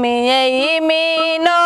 আমি এই মিনতি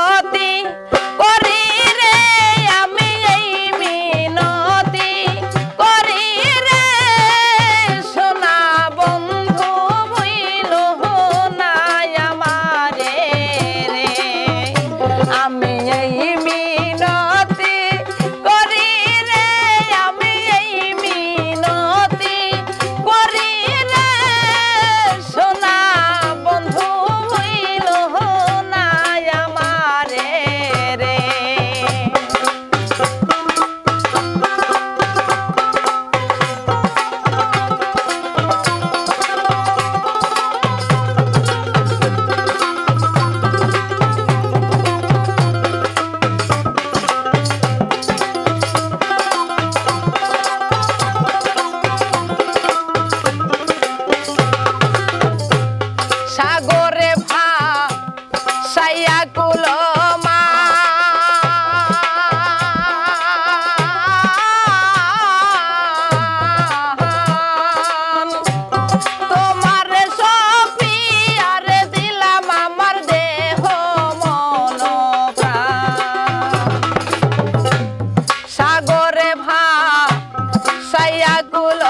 সাগরে ভা সাইয়া কুলো